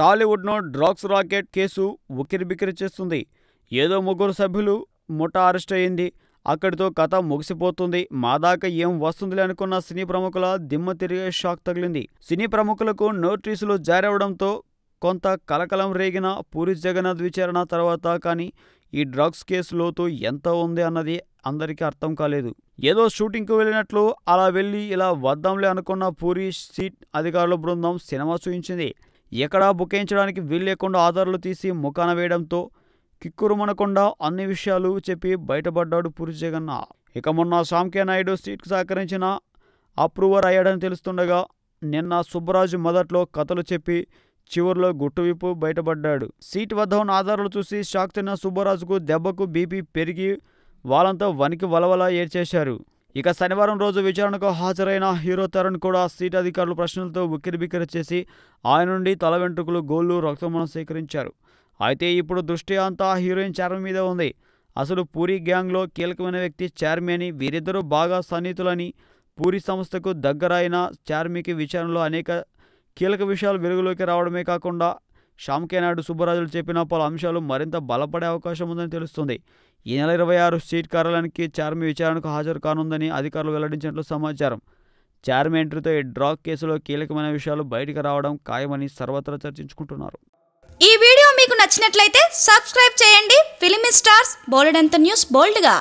టాలీవుడ్ను drugs rocket case ఉక్కిరిబిక్కిరి చేస్తుంది. ఏదో ముగ్గురు సభ్యులు ముఠా అరెస్ట్ అయింది అక్కడితో కథ ముగిసిపోతుంది. మా దాకా ఏం వస్తుందిలే అనుకున్న సినీ ప్రముఖుల దిమ్మ తిరిగే షాక్ తగిలింది. సినీ ప్రముఖులకు నోటీసులు జారవడంతో కొంత కలకలం రేగిన పూరి జగన్నాథ్ విచారణ తర్వాత కానీ ఈ డ్రగ్స్ కేసు లోతు ఎంత ఉంది అన్నది అందరికీ అర్థం కాలేదు. ఏదో షూటింగ్కు వెళ్ళినట్లు అలా వెళ్ళి ఇలా వద్దాంలే అనుకున్న పూరి సీట్ అధికారుల బృందం సినిమా చూయించింది. ఎక్కడా బుకేయించడానికి వీల్లేకుండా ఆధారాలు తీసి ముఖాన వేయడంతో కిక్కురుమనకుండా అన్ని విషయాలు చెప్పి బయటపడ్డాడు పూరి జగన్న ఇక మొన్న శాంకే నాయుడు సీట్కు సహకరించిన అప్రూవర్ అయ్యాడని తెలుస్తుండగా నిన్న సుబ్బరాజు మొదట్లో కథలు చెప్పి చివరిలో గుట్టువిప్పు బయటపడ్డాడు. సీట్ వద్ద ఉన్న ఆధారాలు చూసి షాక్ తిన్న సుబ్బరాజుకు దెబ్బకు బీపీ పెరిగి వాళ్ళంతా వనికి వలవల ఏడ్చేశారు. ఇక శనివారం రోజు విచారణకు హాజరైన హీరో తరుణ్ కూడా సీట్ అధికారులు ప్రశ్నలతో ఉక్కిరిబిక్కిరి చేసి ఆయన నుండి తల వెంట్రుకలు గోళ్ళు రక్తమును సేకరించారు. అయితే ఇప్పుడు దృష్టి అంతా హీరోయిన్ చార్మి మీద ఉంది. అసలు పూరి గ్యాంగ్లో కీలకమైన వ్యక్తి చార్మి అని వీరిద్దరూ బాగా సన్నిహితులని పూరి సంస్థకు దగ్గర అయిన చార్మికి విచారణలో అనేక కీలక విషయాలు వెలుగులోకి రావడమే కాకుండా షామ్కేనాయుడు సుబ్బరాజులు చెప్పిన పలు అంశాలు మరింత బలపడే అవకాశం ఉందని తెలుస్తుంది. ఈ నెల ఇరవై ఆరు సీట్ కార్యాలయానికి చార్మి విచారణకు హాజరు కానుందని అధికారులు వెల్లడించినట్లు సమాచారం. చార్మి ఎంట్రీతో ఈ డ్రాగ్ కేసులో కీలకమైన విషయాలు బయటకు రావడం ఖాయమని సర్వత్రా చర్చించుకుంటున్నారు. ఈ వీడియో మీకు నచ్చినట్లయితే సబ్స్క్రైబ్ చేయండి. ఫిలిమి స్టార్స్ బోలెడంత న్యూస్ బోల్డ్గా.